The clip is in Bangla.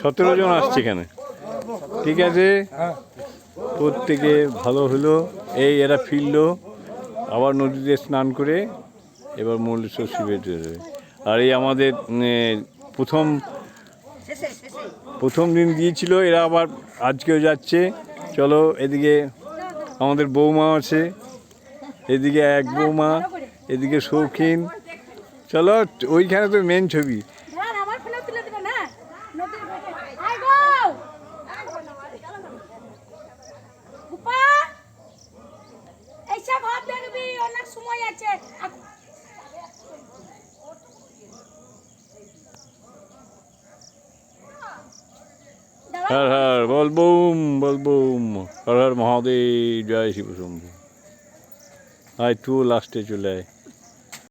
সতেরো জন আসছে এখানে। ঠিক আছে? প্রত্যেকে ভালো হলো। এই এরা ফিরলো। আবার নদীতে স্নান করে এবার মল্লেশ্বর শিবের আর এই আমাদের প্রথম প্রথম দিন দিয়েছিল এরা আবার আজকেও যাচ্ছে। চলো, এদিকে আমাদের বৌমা আছে। এদিকে এক বৌমা, এদিকে শৌখিন। চলো, ওইখানে তো মেন ছবি। হর হর, বল বুম বল বুম। হর হর মহাদেব, জয় শিব শম্ভু। আয় তুও লাস্টে চলে আয়।